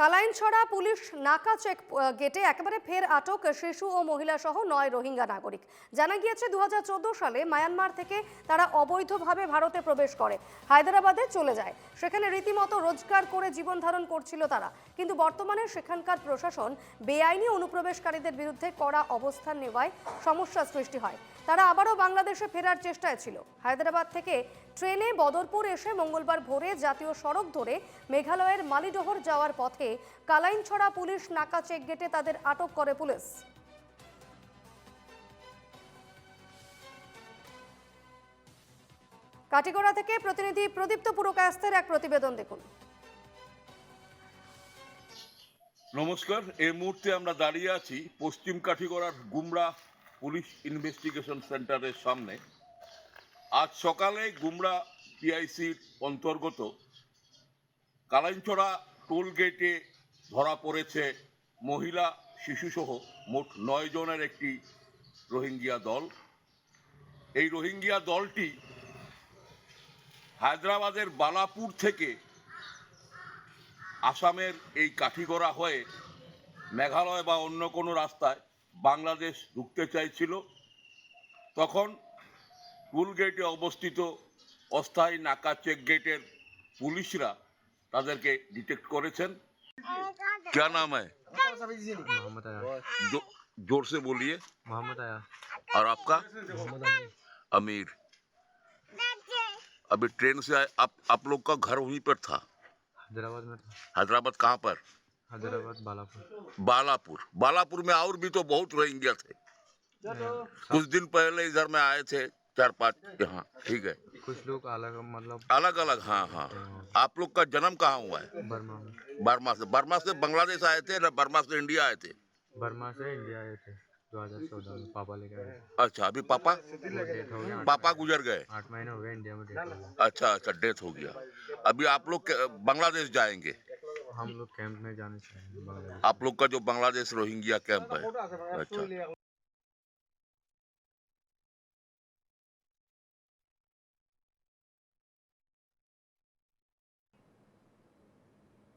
কালাইনছড়া police নাকা check গেটে একেবারে ফের আটক শিশু ও মহিলা সহ নয় রোহিঙ্গা নাগরিক। জানা গিয়েছে দু হাজার চোদ্দ সালে মায়ানমার থেকে তারা অবৈধভাবে ভারতে প্রবেশ করে, হায়দ্রাবাদে চলে যায়। সেখানে রীতিমতো রোজগার করে জীবন ধারণ করছিল তারা। কিন্তু বর্তমানে সেখানকার প্রশাসন বেআইনি অনুপ্রবেশকারীদের বিরুদ্ধে কড়া অবস্থান নেওয়ায় সমস্যা সৃষ্টি হয়। তারা আবারও বাংলাদেশে ফেরার চেষ্টায় ছিল। হায়দ্রাবাদ থেকে ট্রেনে বদরপুর এসে মঙ্গলবার ভোরে জাতীয় সড়ক ধরে মেঘালয়ের মালিডোহর যাওয়ার পথে কালাইনছড়া পুলিশ নাকা চেক গেটে তাদের আটক করে পুলিশ। কাটিগড়া থেকে প্রতিনিধি প্রদীপ্ত পুরকায়স্থের এক প্রতিবেদন দেখুন। নমস্কার, এই মুহূর্তে আমরা দাঁড়িয়ে আছি পশ্চিম কাঠিগড়ার গুমরা পুলিশ ইনভেস্টিগেশন সেন্টারের সামনে। আজ সকালে গুমরা পিআইসির অন্তর্গত কালাইনছড়া টোল গেটে ধরা পড়েছে মহিলা, শিশুসহ মোট নয় জনের একটি রোহিঙ্গিয়া দল। এই রোহিঙ্গিয়া দলটি হায়দ্রাবাদের বালাপুর থেকে আসামের এই কাঠিগড়া হয়ে মেঘালয় বা অন্য কোনো রাস্তায় বাংলাদেশ ঢুকতে চাইছিল। তখন টুল গেটে অবস্থিত অস্থায়ী নাকা চেক গেটের পুলিশরা তাদেরকে ডিটেক্ট করেছেন क्या नाम है मोहम्मद आया जो, जोर से बोलिए मोहम्मद आया और आपका मोहम्मद अमीर अमीर अभी ट्रेन से आए आप आप लोग का घर वहीं पर था हैदराबाद में था हैदराबाद कहाँ पर हैदराबाद बालापुर बालापुर बालापुर में और भी तो बहुत रोहिंग्या थे कुछ दिन पहले इधर में आए थे चार पाँच यहाँ ठीक है। कुछ लोग अलग मतलब अलग अलग हाँ। हाँ। आप लोग का जन्म कहाँ हुआ है? बर्मा में। बर्मा से बर्मा से बांग्लादेश आए थे ना बर्मा से इंडिया आए थे? बर्मा से इंडिया आए थे 2014 में पापा लेके आए। अच्छा अभी पापा? हो पापा गुजर गए? आठ महीने हो गए इंडिया में डेथ अच्छा अच्छा डेथ हो गया। अभी आप लोग बांग्लादेश जाएँगे? हम लोग कैंप में जाने आप लोग का जो बांग्लादेश रोहिंग्या कैंप है अच्छा।